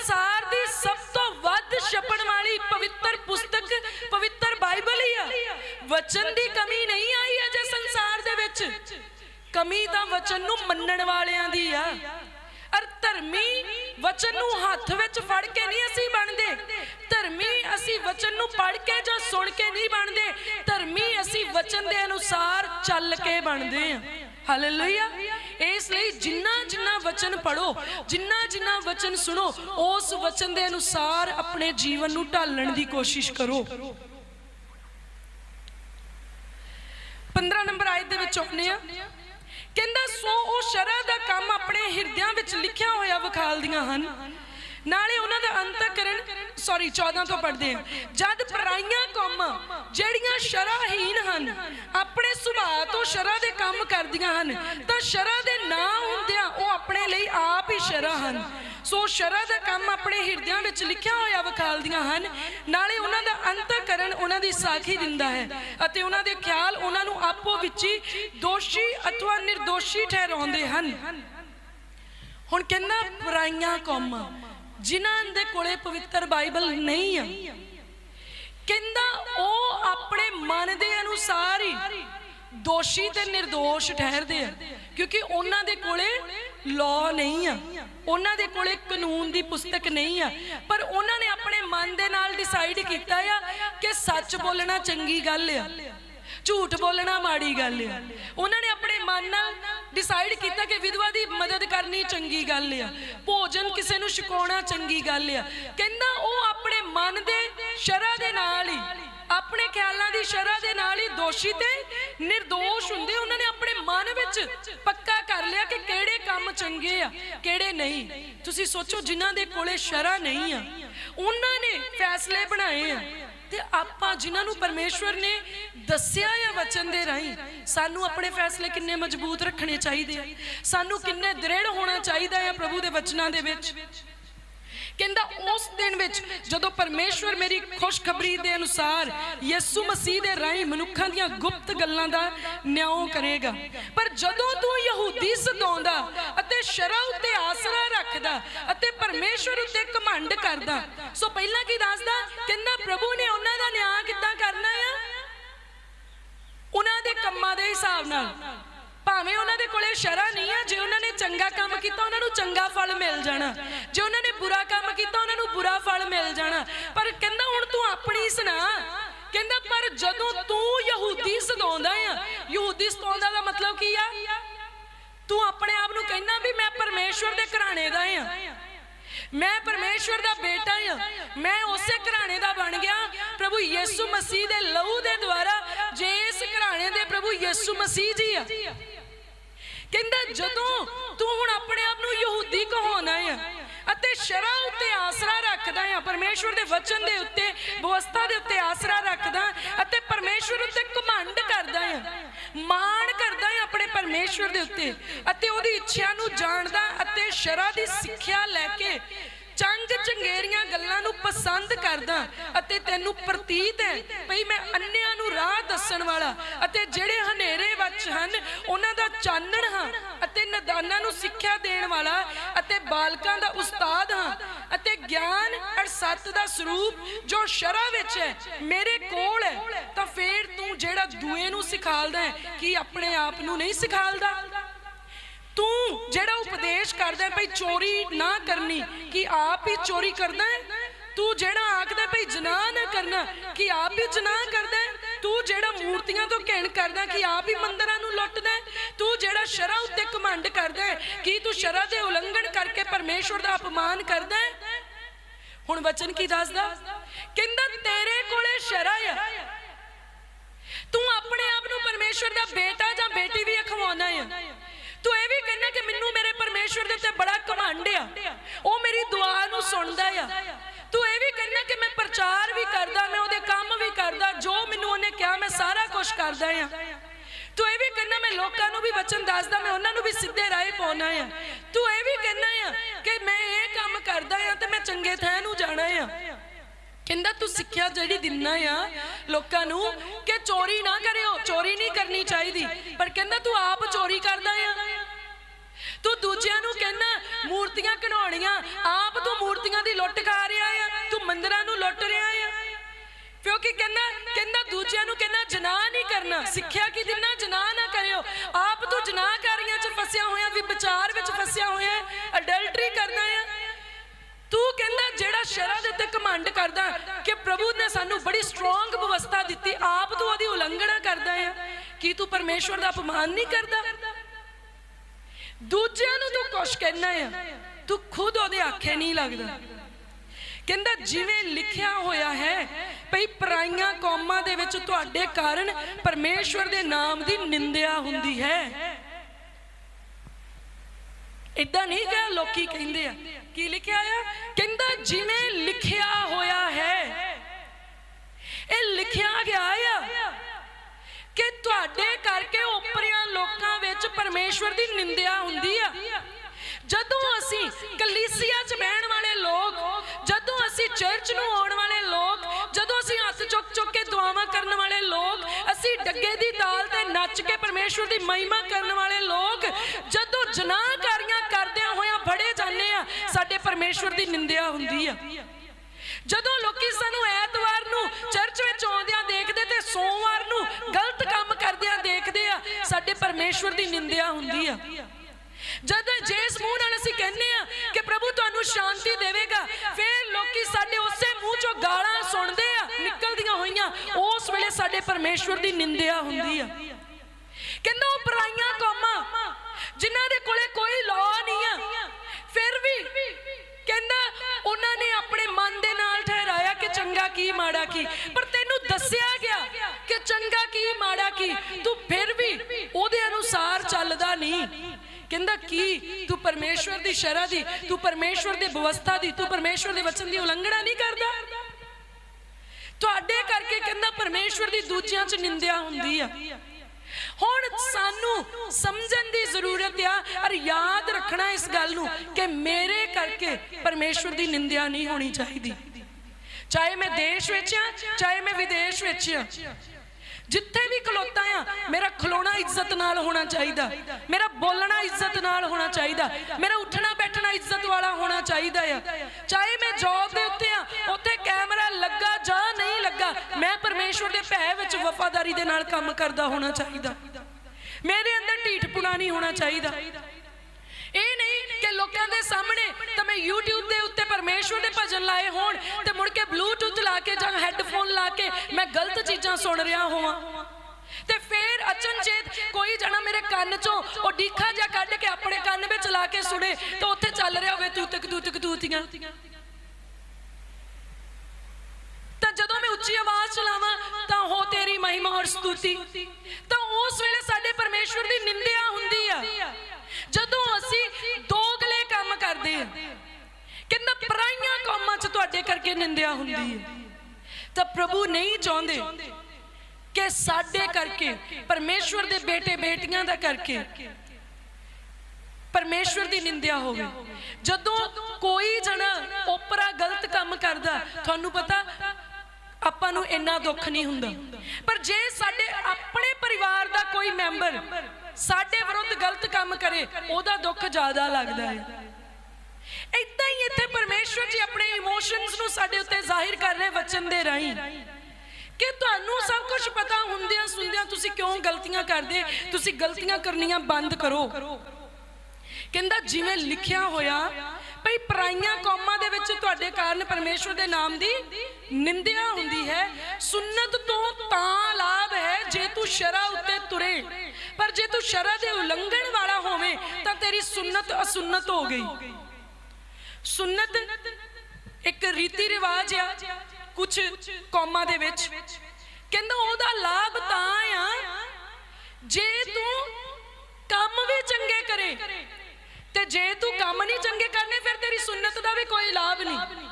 ਸੰਸਾਰ ਦੀ ਸਭ ਤੋਂ ਵੱਧ ਛਪਣ ਵਾਲੀ ਪਵਿੱਤਰ ਪੁਸਤਕ, ਪਵਿੱਤਰ ਬਾਈਬਲ ਹੀ ਆ। ਵਚਨ ਦੀ ਕਮੀ ਨਹੀਂ ਆਈ ਅਜੇ ਸੰਸਾਰ ਦੇ ਵਿੱਚ। ਕਮੀ ਤਾਂ ਵਚਨ ਨੂੰ ਮੰਨਣ ਵਾਲਿਆਂ ਦੀ ਆ। ਅਰ ਧਰਮੀ ਵਚਨ ਨੂੰ ਹੱਥ ਵਿੱਚ ਫੜ ਕੇ ਨਹੀਂ ਅਸੀਂ ਬਣਦੇ। ਧਰਮੀ ਅਸੀਂ ਵਚਨ ਨੂੰ ਪੜ ਕੇ ਜਾਂ ਸੁਣ ਕੇ ਨਹੀਂ ਬਣਦੇ। ਧਰਮੀ ਅਸੀਂ ਵਚਨ ਦੇ ਅਨੁਸਾਰ ਚੱਲ ਕੇ ਬਣਦੇ ਹਾਂ ਹਾਲੇਲੂਇਆ ਇਸ ਲਈ ਜਿੰਨਾ ਜਿੰਨਾ ਵਚਨ ਪੜੋ ਜਿੰਨਾ ਜਿੰਨਾ ਵਚਨ ਸੁਣੋ, ਉਸ ਵਚਨ ਦੇ ਅਨੁਸਾਰ ਆਪਣੇ ਜੀਵਨ ਨੂੰ ਢਾਲਣ ਦੀ ਕੋਸ਼ਿਸ਼ ਕਰੋ। 15 ਨੰਬਰ ਆਇਤ ਦੇ ਵਿੱਚ ਆਉਂਦੇ ਆ, ਕਹਿੰਦਾ, ਸੋ ਉਹ ਸ਼ਰਅ ਦਾ ਕੰਮ ਆਪਣੇ ਹਿਰਦਿਆਂ ਵਿੱਚ ਲਿਖਿਆ ਹੋਇਆ ਵਿਖਾਲਦੀਆਂ ਹਨ ਨਾਲੇ ਉਹਨਾਂ ਦਾ ਅੰਤਕਰਨ ਸੌਰੀ 14 ਤੋਂ ਪੜ੍ਹਦੇ ਆ ਜਦ ਪਰਾਈਆਂ ਕੌਮਾਂ ਜਿਹੜੀਆਂ ਸ਼ਰਅਹੀਨ ਹਨ, ਆਪਣੇ ਸੁਭਾਅ ਤੋਂ ਸ਼ਰਅ ਦੇ ਕੰਮ ਕਰਦੀਆਂ ਹਨ, ਤਾਂ ਸ਼ਰਅ ਦੇ ਨਾ ਹੁੰਦਿਆਂ ਉਹ ਆਪਣੇ ਲਈ ਆਪ ਹੀ ਸ਼ਰਅ ਹਨ। ਸੋ ਸ਼ਰਅ ਦਾ ਕੰਮ ਆਪਣੇ ਹਿਰਦਿਆਂ ਵਿੱਚ ਲਿਖਿਆ ਹੋਇਆ ਵਿਖਾਲਦੀਆਂ ਹਨ। ਨਾਲੇ ਉਹਨਾਂ ਦਾ ਅੰਤਕਰਨ ਉਹਨਾਂ ਦੀ ਸਾਖੀ ਦਿੰਦਾ ਹੈ ਅਤੇ ਉਹਨਾਂ ਦੇ ਖਿਆਲ ਉਹਨਾਂ ਨੂੰ ਆਪੋ ਵਿੱਚ ਹੀ ਦੋਸ਼ੀ ਅਥਵਾ ਨਿਰਦੋਸ਼ੀ ਠਹਿਰਾਉਂਦੇ ਹਨ। ਹੁਣ ਕਹਿੰਦਾ ਪਰਾਈਆਂ ਕੌਮਾਂ ਜਿਨ੍ਹਾਂ ਦੇ ਕੋਲੇ ਪਵਿੱਤਰ ਬਾਈਬਲ ਨਹੀਂ ਆ। ਕਹਿੰਦਾ, ਉਹ ਆਪਣੇ ਮਨ ਦੇ ਅਨੁਸਾਰ ਹੀ ਦੋਸ਼ੀ ਤੇ નિર્ਦੋਸ਼ ਠਹਿਰਦੇ ਆ, ਕਿਉਂਕਿ ਉਹਨਾਂ ਦੇ ਕੋਲੇ ਲਾਅ ਨਹੀਂ ਆ। ਉਹਨਾਂ ਦੇ ਕੋਲੇ ਕਾਨੂੰਨ ਦੀ ਪੁਸਤਕ ਨਹੀਂ ਆ। ਪਰ ਉਹਨਾਂ ਨੇ ਆਪਣੇ ਮਨ ਦੇ ਨਾਲ ਡਿਸਾਈਡ ਕੀਤਾ ਆ ਕਿ ਸੱਚ ਬੋਲਣਾ ਚੰਗੀ ਗੱਲ ਆ, ਝੂਠ ਬੋਲਣਾ ਮਾੜੀ ਗੱਲ ਆ। ਉਹਨਾਂ ਨੇ ਆਪਣੇ ਮਨ ਨਾਲ ਡਿਸਾਈਡ ਕੀਤਾ ਕਿ ਵਿਧਵਾ ਦੀ ਮਦਦ ਕਰਨੀ ਚੰਗੀ ਗੱਲ ਆ। ਭੋਜਨ ਕਿਸੇ ਨੂੰ ਛਕਾਉਣਾ ਚੰਗੀ ਗੱਲ ਆ। ਕਹਿੰਦਾ ਉਹ ਆਪਣੇ ਮਨ ਦੇ ਸ਼ਰਅ ਦੇ ਨਾਲ ਹੀ, ਆਪਣੇ ਖਿਆਲਾਂ ਦੀ ਸ਼ਰਅ ਦੇ ਨਾਲ ਹੀ ਦੋਸ਼ੀ ਤੇ નિર્ਦੋਸ਼ ਹੁੰਦੇ। ਉਹਨਾਂ ਨੇ ਆਪਣੇ ਮਨ ਵਿੱਚ ਪੱਕਾ ਕਰ ਲਿਆ ਕਿ ਕਿਹੜੇ ਕੰਮ ਚੰਗੇ ਆ, ਕਿਹੜੇ ਨਹੀਂ। ਤੁਸੀਂ ਸੋਚੋ ਜਿਨ੍ਹਾਂ ਦੇ ਕੋਲੇ ਸ਼ਰਾ ਨਹੀਂ ਆ, ਉਹਨਾਂ ਨੇ ਫੈਸਲੇ ਬਣਾਏ ਆ। ਤੇ ਆਪਾਂ ਜਿਨ੍ਹਾਂ ਨੂੰ ਪਰਮੇਸ਼ਵਰ ਨੇ ਦੱਸਿਆ ਆ ਵਚਨ ਦੇ ਰਾਹੀਂ, ਸਾਨੂੰ ਆਪਣੇ ਫੈਸਲੇ ਕਿੰਨੇ ਮਜ਼ਬੂਤ ਰੱਖਣੇ ਚਾਹੀਦੇ ਆ, ਸਾਨੂੰ ਕਿੰਨੇ ਦ੍ਰਿੜ ਹੋਣਾ ਚਾਹੀਦਾ ਆ ਪ੍ਰਭੂ ਦੇ ਵਚਨਾਂ ਦੇ ਵਿੱਚ। ਕਹਿੰਦਾ ਉਸ ਦਿਨ ਵਿੱਚ ਜਦੋਂ ਪਰਮੇਸ਼ਵਰ ਮੇਰੀ ਖੁਸ਼ਖਬਰੀ ਦੇ ਅਨੁਸਾਰ ਯਿਸੂ ਮਸੀਹ ਦੇ ਰਾਹੀਂ ਮਨੁੱਖਾਂ ਦੀਆਂ ਗੁਪਤ ਗੱਲਾਂ ਦਾ ਨਿਆਂ ਕਰੇਗਾ। ਪਰ ਜਦੋਂ ਤੂੰ ਯਹੂਦੀ ਸਤਾਉਂਦਾ ਅਤੇ ਸ਼ਰਅ ਉੱਤੇ ਆਸਰਾ ਰੱਖਦਾ ਅਤੇ ਪਰਮੇਸ਼ਵਰ ਉੱਤੇ ਘਮੰਡ ਕਰਦਾ, ਸੋ ਪਹਿਲਾਂ ਕੀ ਦੱਸਦਾ? ਕਹਿੰਦਾ, ਪ੍ਰਭੂ ਨੇ ਉਹਨਾਂ ਦਾ ਨਿਆਂ ਕਿੱਦਾਂ ਕਰਨਾ ਆ? ਉਹਨਾਂ ਦੇ ਕੰਮਾਂ ਦੇ ਹਿਸਾਬ ਨਾਲ। ਭਾਵੇਂ ਉਹਨਾਂ ਦੇ ਕੋਲੇ ਸ਼ਰਅ ਨਹੀਂ ਆ, ਜੇ ਉਹਨਾਂ ਨੇ ਚੰਗਾ ਕੰਮ ਕੀਤਾ, ਉਹਨਾਂ ਨੂੰ ਚੰਗਾ ਫਲ ਮਿਲ ਜਾਣਾ। ਜੇ ਉਹਨਾਂ ਨੇ ਬੁਰਾ ਕੰਮ ਕੀਤਾ, ਉਹਨਾਂ ਨੂੰ ਬੁਰਾ ਫਲ ਮਿਲ ਜਾਣਾ। ਪਰ ਕਹਿੰਦਾ, ਹੁਣ ਤੂੰ ਆਪਣੀ ਸੁਣਾ। ਕਹਿੰਦਾ, ਪਰ ਜਦੋਂ ਤੂੰ ਯਹੂਦੀ ਸਤਾਉਂਦਾ ਆ, ਯਹੂਦੀ ਸਤਾਉਂਦਾ ਦਾ ਮਤਲਬ ਕੀ ਆ? ਤੂੰ ਆਪਣੇ ਆਪ ਨੂੰ ਕਹਿੰਦਾ ਵੀ ਮੈਂ ਪਰਮੇਸ਼ਵਰ ਦੇ ਘਰਾਣੇ ਦਾ ਆ। ਮੈਂ ਪਰਮੇਸ਼ਵਰ ਦਾ ਬੇਟਾ ਆ। ਮੈਂ ਉਸੇ ਘਰਾਣੇ ਦਾ ਬਣ ਗਿਆ। ਪ੍ਰਭੂ ਯਿਸੂ ਮਸੀਹ ਦੇ ਲਹੂ ਦੇ ਦੁਆਰਾ, ਜੇ ਇਸ ਘਰਾਣੇ ਦੇ ਪ੍ਰਭੂ ਯਿਸੂ ਮਸੀਹ ਜੀ ਆ ਕਹਿੰਦਾ, ਜਦੋਂ ਤੂੰ ਹੁਣ ਆਪਣੇ ਆਪ ਨੂੰ ਯਹੂਦੀ ਕਹਾਉਣਾ ਆ ਅਤੇ ਸ਼ਰਅ ਉੱਤੇ ਆਸਰਾ ਰੱਖਦਾ ਆ, ਪਰਮੇਸ਼ਵਰ ਦੇ ਵਚਨ ਦੇ ਉੱਤੇ ਬਵਸਥਾ ਦੇ ਉੱਤੇ ਆਸਰਾ ਰੱਖਦਾ ਅਤੇ ਪਰਮੇਸ਼ਵਰ ਉੱਤੇ ਘਮੰਡ ਕਰਦਾ ਆ, ਮਾਣ ਕਰਦਾ ਆ ਆਪਣੇ ਪਰਮੇਸ਼ਵਰ ਦੇ ਉੱਤੇ ਅਤੇ ਉਹਦੀ ਇੱਛਾ ਨੂੰ ਜਾਣਦਾ ਅਤੇ ਸ਼ਰਾ ਦੀ ਸਿੱਖਿਆ ਲੈ ਕੇ ਚੰਗ ਚੰਗੇਰੀਆਂ ਗੱਲਾਂ ਨੂੰ ਪਸੰਦ ਕਰਦਾ ਅਤੇ ਤੈਨੂੰ ਪ੍ਰਤੀਤ ਹੈ ਭਈ ਮੈਂ ਅੰਨਿਆਂ ਨੂੰ ਰਾਹ ਦੱਸਣ ਵਾਲਾ ਅਤੇ ਜਿਹੜੇ ਹਨੇਰੇ ਵਿੱਚ ਹਨ, ਉਹਨਾਂ ਦਾ ਚਾਨਣ ਹਾਂ ਅਤੇ ਨਦਾਨਾਂ ਨੂੰ ਸਿੱਖਿਆ ਦੇਣ ਵਾਲਾ ਅਤੇ ਬਾਲਕਾਂ ਦਾ ਉਸਤਾਦ ਹਾਂ ਅਤੇ ਗਿਆਨ ਅਰ ਸੱਤ ਦਾ ਸਰੂਪ ਜੋ ਸ਼ਰਾ ਵਿੱਚ ਹੈ, ਮੇਰੇ ਕੋਲ ਹੈ। ਤਾਂ ਫੇਰ ਤੂੰ ਜਿਹੜਾ ਦੂਏ ਨੂੰ ਸਿਖਾਲਦਾ ਹੈ, ਕੀ ਆਪਣੇ ਆਪ ਨੂੰ ਨਹੀਂ ਸਿਖਾਲਦਾ? ਤੂੰ ਜਿਹੜਾ ਉਪਦੇਸ਼ ਕਰਦਾ ਭਈ ਚੋਰੀ ਨਾ ਕਰਨੀ, ਕਿ ਆਪ ਹੀ ਚੋਰੀ ਕਰਦਾ ਹੈ? ਤੂੰ ਜਿਹੜਾ ਆਖਦਾ ਭਈ ਜਨਾਹ ਨਾ ਕਰਨਾ, ਕਿ ਆਪ ਹੀ ਜਨਾਹ ਕਰਦਾ ਤੂੰ ਜਿਹੜਾ ਮੂਰਤੀਆਂ ਤੋਂ ਘਿਣ ਕਰਦਾ, ਕਿ ਆਪ ਹੀ ਮੰਦਰਾਂ ਨੂੰ ਲੁੱਟਦਾ ਤੂੰ ਜਿਹੜਾ ਸ਼ਰਅ ਉੱਤੇ ਕਮੰਡ ਕਰਦਾ ਕਿ ਤੂੰ ਸ਼ਰਅ ਦੇ ਉਲੰਘਣ ਕਰਕੇ ਪਰਮੇਸ਼ਵਰ ਦਾ ਅਪਮਾਨ ਕਰਦਾ ਹੁਣ ਵਚਨ ਕੀ ਦੱਸਦਾ? ਕਹਿੰਦਾ, ਤੇਰੇ ਕੋਲੇ ਸ਼ਰਾ ਆ। ਤੂੰ ਆਪਣੇ ਆਪ ਨੂੰ ਪਰਮੇਸ਼ਵਰ ਦਾ ਬੇਟਾ ਜਾਂ ਬੇਟੀ ਵੀ ਅਖਵਾਉਣਾ ਆ। ਇਹ ਕਹਿੰਦਾ ਕਿ ਮੈਨੂੰ ਮੇਰੇ ਪਰਮੇਸ਼ਵਰ ਦੇ ਉੱਤੇ ਬੜਾ ਘਮੰਡ ਆ। ਉਹ ਮੇਰੀ ਦੁਆ ਨੂੰ ਸੁਣਦਾ ਆ। ਤੂੰ ਇਹ ਵੀ ਕਹਿੰਦਾ ਕਿ ਮੈਂ ਪ੍ਰਚਾਰ ਵੀ ਕਰਦਾ, ਮੈਂ ਉਹਦੇ ਕੰਮ ਵੀ ਕਰਦਾ, ਜੋ ਮੈਨੂੰ ਉਹਨੇ ਕਿਹਾ, ਮੈਂ ਸਾਰਾ ਕੁਝ ਕਰਦਾ ਆ। ਤੂੰ ਇਹ ਵੀ ਕਹਿੰਦਾ ਮੈਂ ਲੋਕਾਂ ਨੂੰ ਵੀ ਵਚਨ ਦੱਸਦਾ, ਮੈਂ ਉਹਨਾਂ ਨੂੰ ਵੀ ਸਿੱਧੇ ਰਾਹ ਪਾਉਣਾ ਆ। ਤੂੰ ਇਹ ਵੀ ਕਹਿੰਦਾ ਆ ਕਿ ਮੈਂ ਇਹ ਕੰਮ ਕਰਦਾ ਆ ਤੇ ਮੈਂ ਚੰਗੇ ਥਾਂ ਨੂੰ ਜਾਣਾ ਆ। ਕਹਿੰਦਾ ਤੂੰ ਸਿੱਖਿਆ ਜਿਹੜੀ ਦਿੰਨਾ ਆ ਲੋਕਾਂ ਨੂੰ ਕਿ ਚੋਰੀ ਨਾ ਕਰਿਓ, ਚੋਰੀ ਨਹੀਂ ਕਰਨੀ ਚਾਹੀਦੀ। ਪਰ ਕਹਿੰਦਾ ਤੂੰ ਆਪ ਚੋਰੀ ਕਰਦਾ ਆ। ਤੂੰ ਦੂਜਿਆਂ ਨੂੰ ਕਹਿੰਦਾ ਮੂਰਤੀਆਂ ਘਣਾਉਣੀਆਂ, ਆਪ ਤੂੰ ਮੂਰਤੀਆਂ ਦੀ ਲੁੱਟ ਖਾ ਰਿਹਾ ਆ, ਤੂੰ ਮੰਦਿਰਾਂ ਨੂੰ ਲੁੱਟ ਰਿਹਾ ਆ। ਕਿਉਂਕਿ ਕਹਿੰਦਾ ਕਹਿੰਦਾ ਦੂਜਿਆਂ ਨੂੰ ਕਹਿੰਦਾ ਜਨਾਹ ਨਹੀਂ ਕਰਨਾ, ਸਿੱਖਿਆ ਕੀ ਦਿਨਾ, ਜਨਾਹ ਨਾ ਕਰਿਓ। ਆਪ ਤੂੰ ਜਨਾਹਕਾਰੀਆਂ 'ਚ ਫਸਿਆ ਹੋਇਆ ਵਿਚਾਰ ਵਿੱਚ ਫਸਿਆ ਹੋਇਆ, ਅਡਲਟਰੀ ਕਰਨਾ ਆ। ਤੂੰ ਕਹਿੰਦਾ, ਜਿਹੜਾ ਸ਼ਰਅ ਦੇ ਉੱਤੇ ਕਮਾਂਡ ਕਰਦਾ ਕਿ ਪ੍ਰਭੂ ਨੇ ਸਾਨੂੰ ਬੜੀ ਸਟਰੋਂਗ ਵਿਵਸਥਾ ਦਿੱਤੀ, ਆਪ ਤੂੰ ਉਹਦੀ ਉਲੰਘਣਾ ਕਰਦਾ ਆ। ਕੀ ਤੂੰ ਪਰਮੇਸ਼ਵਰ ਦਾ ਅਪਮਾਨ ਨਹੀਂ ਕਰਦਾ? ਦੂਜਿਆਂ ਨੂੰ ਤੂੰ ਕੁਛ ਕਹਿਣਾ ਆ, ਤੂੰ ਖੁਦ ਉਹਦੇ ਆਖੇ ਨਹੀਂ ਲੱਗਦਾ। ਕਹਿੰਦਾ, ਜਿਵੇਂ ਲਿਖਿਆ ਹੋਇਆ ਹੈ ਭਈ ਪਰਾਈਆਂ ਕੌਮਾਂ ਦੇ ਵਿੱਚ ਤੁਹਾਡੇ ਕਾਰਨ ਪਰਮੇਸ਼ਵਰ ਦੇ ਨਾਮ ਦੀ ਨਿੰਦਿਆ ਹੁੰਦੀ ਹੈ। ਇਦਾਂ ਨਹੀਂ ਕਿ ਲੋਕੀ ਕਹਿੰਦੇ ਆ। ਕੀ ਲਿਖਿਆ ਆ? ਕਹਿੰਦਾ, ਜਿਵੇਂ ਲਿਖਿਆ ਹੋਇਆ ਹੈ। ਇਹ ਲਿਖਿਆ ਗਿਆ ਆ ਕਿ ਤੁਹਾਡੇ ਕਰਕੇ ਉਪਰਿਆਂ ਪਰਮੇਸ਼ਵਰ ਦੀ ਨਿੰਦਿਆ ਹੁੰਦੀ ਆ। ਜਦੋਂ ਅਸੀਂ ਕਲੀਸਿਆ 'ਚ ਬਹਿਣ ਵਾਲੇ ਲੋਕ, ਜਦੋਂ ਅਸੀਂ ਚਰਚ ਨੂੰ ਆਉਣ ਵਾਲੇ ਲੋਕ, ਜਦੋਂ ਅਸੀਂ ਹੱਥ ਚੁੱਕ ਚੁੱਕ ਕੇ ਦੁਆਵਾਂ ਕਰਨ ਵਾਲੇ ਲੋਕ, ਅਸੀਂ ਡੱਗੇ ਦੀ ਤਾਲ ਤੇ ਨੱਚ ਕੇ ਪਰਮੇਸ਼ਵਰ ਦੀ ਮਹਿਮਾ ਕਰਨ ਵਾਲੇ ਲੋਕ, ਜਦੋਂ ਜਨਾਹਕਾਰੀਆਂ ਕਰਦਿਆਂ ਹੋਇਆਂ ਫੜੇ ਜਾਂਦੇ ਆ, ਸਾਡੇ ਪਰਮੇਸ਼ਵਰ ਦੀ ਨਿੰਦਿਆ ਹੁੰਦੀ ਆ। ਜਦੋਂ ਲੋਕੀ ਸਾਨੂੰ ਐਤਵਾਰ ਨੂੰ ਚਰਚ ਵਿੱਚ ਆਉਂਦਿਆਂ ਦੇਖਦੇ ਤੇ ਸੋਮਵਾਰ ਨੂੰ ਗਲਤ ਕੰਮ ਕਰਦਿਆਂ ਦੇਖਦੇ ਆ, ਸਾਡੇ ਪਰਮੇਸ਼ਵਰ ਦੀ ਨਿੰਦਿਆ ਹੁੰਦੀ ਆ। ਜਦ ਜਿਸ ਮੂੰਹ ਨਾਲ ਅਸੀਂ ਕਹਿੰਦੇ ਆ ਕਿ ਪ੍ਰਭੂ ਤੁਹਾਨੂੰ ਸ਼ਾਂਤੀ ਦੇਵੇਗਾ, ਫਿਰ ਲੋਕੀ ਸਾਡੇ ਉਸੇ ਮੂੰਹ ਚੋਂ ਗਾਲਾਂ ਸੁਣਦੇ ਆ, ਨਿਕਲਦੀਆਂ ਹੋਈਆਂ, ਉਸ ਵੇਲੇ ਸਾਡੇ ਪਰਮੇਸ਼ਵਰ ਦੀ ਨਿੰਦਿਆ ਹੁੰਦੀ ਆ। ਕਹਿੰਦਾ ਉਹ ਪਰਾਈਆਂ ਕੌਮਾਂ, ਜਿਨ੍ਹਾਂ ਦੇ ਕੋਲੇ ਕੋਈ ਲਾਅ ਨਹੀਂ ਕੀ ਮਾੜਾ ਕੀ? ਪਰ ਤੈਨੂੰ ਦੱਸਿਆ ਗਿਆ ਕਿ ਚੰਗਾ ਕੀ, ਮਾੜਾ ਕੀ? ਤੂੰ ਫਿਰ ਵੀ ਉਹਦੇ ਅਨੁਸਾਰ ਚੱਲਦਾ ਨਹੀਂ। ਕਹਿੰਦਾ ਕੀ? ਤੂੰ ਪਰਮੇਸ਼ਵਰ ਦੀ ਸ਼ਰ੍ਹਾ ਦੀ, ਤੂੰ ਪਰਮੇਸ਼ਵਰ ਦੇ ਵਿਵਸਥਾ ਦੀ, ਤੂੰ ਪਰਮੇਸ਼ਵਰ ਦੇ ਵਚਨ ਦੀ ਉਲੰਘਣਾ ਨਹੀਂ ਕਰਦਾ। ਤੁਹਾਡੇ ਕਰਕੇ ਕਹਿੰਦਾ ਪਰਮੇਸ਼ਵਰ ਦੀ ਦੂਜਿਆਂ 'ਚ ਨਿੰਦਿਆ ਹੁੰਦੀ ਆ। ਹੁਣ ਸਾਨੂੰ ਸਮਝਣ ਦੀ ਜ਼ਰੂਰਤ ਆ ਔਰ ਯਾਦ ਰੱਖਣਾ ਇਸ ਗੱਲ ਨੂੰ ਕਿ ਮੇਰੇ ਕਰਕੇ ਪਰਮੇਸ਼ਵਰ ਦੀ ਨਿੰਦਿਆ ਨਹੀਂ ਹੋਣੀ ਚਾਹੀਦੀ। ਚਾਹੇ ਮੈਂ ਦੇਸ਼ ਵਿੱਚ ਆ ਚਾਹੇ ਮੈਂ ਵਿਦੇਸ਼ ਵਿੱਚ ਆ ਜਿੱਥੇ ਵੀ ਖਲੋਤਾ ਆ ਮੇਰਾ ਖਲੋਣਾ ਇੱਜ਼ਤ ਨਾਲ ਹੋਣਾ ਚਾਹੀਦਾ। ਮੇਰਾ ਬੋਲਣਾ ਇੱਜ਼ਤ ਨਾਲ ਹੋਣਾ ਚਾਹੀਦਾ। ਮੇਰਾ ਉੱਠਣਾ ਬੈਠਣਾ ਇੱਜ਼ਤ ਵਾਲਾ ਹੋਣਾ ਚਾਹੀਦਾ ਆ। ਚਾਹੇ ਮੈਂ ਜੌਬ ਦੇ ਉੱਤੇ ਆ ਉੱਥੇ ਕੈਮਰਾ ਲੱਗਾ ਜਾਂ ਨਹੀਂ ਲੱਗਾ, ਮੈਂ ਪਰਮੇਸ਼ਵਰ ਦੇ ਭੈ ਵਿੱਚ ਵਫਾਦਾਰੀ ਦੇ ਨਾਲ ਕੰਮ ਕਰਦਾ ਹੋਣਾ ਚਾਹੀਦਾ। ਮੇਰੇ ਅੰਦਰ ਢੀਠਪੁਣਾ ਨਹੀਂ ਹੋਣਾ ਚਾਹੀਦਾ। ਇਹ ਨਹੀਂ ਕਿ ਲੋਕਾਂ ਦੇ ਸਾਹਮਣੇ ਤਾਂ ਮੈਂ YouTube ਦੇ ਉੱਤੇ ਪਰਮੇਸ਼ਵਰ ਦੇ ਭਜਨ ਲਾਏ ਹੋਣ ਤੇ ਮੁੜ ਕੇ ਬਲੂਟੁੱਥ ਲਾ ਕੇ ਜਾਂ ਹੈੱਡਫੋਨ ਲਾ ਕੇ ਮੈਂ ਗਲਤ ਚੀਜ਼ਾਂ ਸੁਣ ਰਿਹਾ ਹੋਵਾਂ। ਤੇ ਫੇਰ ਅਚਨਚੇਤ ਕੋਈ ਜਣਾ ਮੇਰੇ ਕੰਨ ਚੋਂ ਉਹ ਡੀਖਾ ਜਿਹਾ ਕੱਢ ਕੇ ਆਪਣੇ ਕੰਨ ਵਿੱਚ ਲਾ ਕੇ ਸੁਣੇ ਤਾਂ ਉੱਥੇ ਚੱਲ ਰਿਹਾ ਹੋਵੇ ਤੂੰ ਤਕ ਤੂਤੀਆਂ। ਤਾਂ ਜਦੋਂ ਮੈਂ ਉੱਚੀ ਆਵਾਜ਼ ਚਲਾਵਾਂ ਤਾਂ ਹੋ ਤੇਰੀ ਮਹਿਮਾ ਔਰ ਸਤੁਤੀ। ਤਾਂ ਉਸ ਵੇਲੇ ਸਾਡੇ ਪਰਮੇਸ਼ਵਰ ਦੀ ਨਿੰਦਿਆ ਹੁੰਦੀ ਆ। ਜਦੋਂ ਅਸੀਂ ਦੋਗਲੇ ਕੰਮ ਕਰਦੇ ਆ ਕਹਿੰਦਾ ਕੰਮਾਂ 'ਚ ਤੁਹਾਡੇ ਕਰਕੇ ਨਿੰਦਿਆ ਹੁੰਦੀ ਹੈ। ਤਾਂ ਪ੍ਰਭੂ ਨਹੀਂ ਚਾਹੁੰਦੇ ਕਿ ਸਾਡੇ ਕਰਕੇ, ਪਰਮੇਸ਼ਵਰ ਦੇ ਬੇਟੇ ਬੇਟੀਆਂ ਦਾ ਕਰਕੇ ਪਰਮੇਸ਼ਵਰ ਦੀ ਨਿੰਦਿਆ ਹੋਵੇ। ਜਦੋਂ ਕੋਈ ਜਣਾ ਓਪਰਾ ਗਲਤ ਕੰਮ ਕਰਦਾ, ਤੁਹਾਨੂੰ ਪਤਾ ਆਪਾਂ ਨੂੰ ਇੰਨਾ ਦੁੱਖ ਨਹੀਂ ਹੁੰਦਾ। ਪਰ ਜੇ ਸਾਡੇ ਆਪਣੇ ਪਰਿਵਾਰ ਦਾ ਕੋਈ ਮੈਂਬਰ ਸਾਡੇ ਵਿਰੁੱਧ ਗਲਤ ਕੰਮ ਕਰੇ, ਉਹਦਾ ਦੁੱਖ ਜ਼ਿਆਦਾ ਲੱਗਦਾ ਹੈ। ਇਦਾਂ ਹੀ ਇੱਥੇ ਪਰਮੇਸ਼ਵਰ ਜੀ ਆਪਣੇ ਇਮੋਸ਼ਨਸ ਨੂੰ ਸਾਡੇ ਉੱਤੇ ਜ਼ਾਹਿਰ ਕਰ ਰਹੇ ਵਚਨ ਦੇ ਰਾਹੀਂ। ਕਿ ਤੁਹਾਨੂੰ ਸਭ ਕੁਝ ਪਤਾ ਹੁੰਦਿਆਂ ਸੁਣਦਿਆਂ ਤੁਸੀਂ ਕਿਉਂ ਗਲਤੀਆਂ ਕਰਦੇ? ਤੁਸੀਂ ਗਲਤੀਆਂ ਕਰਨੀਆਂ ਬੰਦ ਕਰੋ। ਕਹਿੰਦਾ, ਜਿਵੇਂ ਲਿਖਿਆ ਹੋਇਆ, ਭਈ ਪਰਾਈਆਂ ਕੌਮਾਂ ਦੇ ਵਿੱਚ ਤੁਹਾਡੇ ਕਾਰਨ ਪਰਮੇਸ਼ਵਰ ਦੇ ਨਾਮ ਦੀ ਨਿੰਦਿਆ ਹੁੰਦੀ ਹੈ। ਸੁਨਨਤ ਤੋਂ ਤਾਂ ਲਾਭ ਹੈ ਜੇ ਤੂੰ ਸ਼ਰਾ ਉੱਤੇ ਤੁਰੇ। ਪਰ ਜੇ ਤੂੰ ਸ਼ਰਾ ਦੇ ਉਲੰਘਣ ਵਾਲਾ ਹੋਵੇਂ, ਤਾਂ ਤੇਰੀ ਸੁਨਨਤ ਅਸੁੰਨਤ ਹੋ ਗਈ। ਸੁਨਨਤ ਇੱਕ ਰੀਤੀ ਰਿਵਾਜ ਆ ਕੁਝ ਕੌਮਾਂ ਦੇ ਵਿੱਚ। ਕਹਿੰਦਾ ਉਹਦਾ ਲਾਭ ਤਾਂ ਆ ਜੇ ਤੂੰ ਕੰਮ ਵੀ ਚੰਗੇ ਕਰੇ ਤੇ ਜੇ ਤੂੰ ਕੰਮ ਨਹੀਂ ਚੰਗੇ ਕਰਨੇ, ਫਿਰ ਤੇਰੀ ਸੁਨਨਤ ਦਾ ਵੀ ਕੋਈ ਲਾਭ ਨਹੀਂ।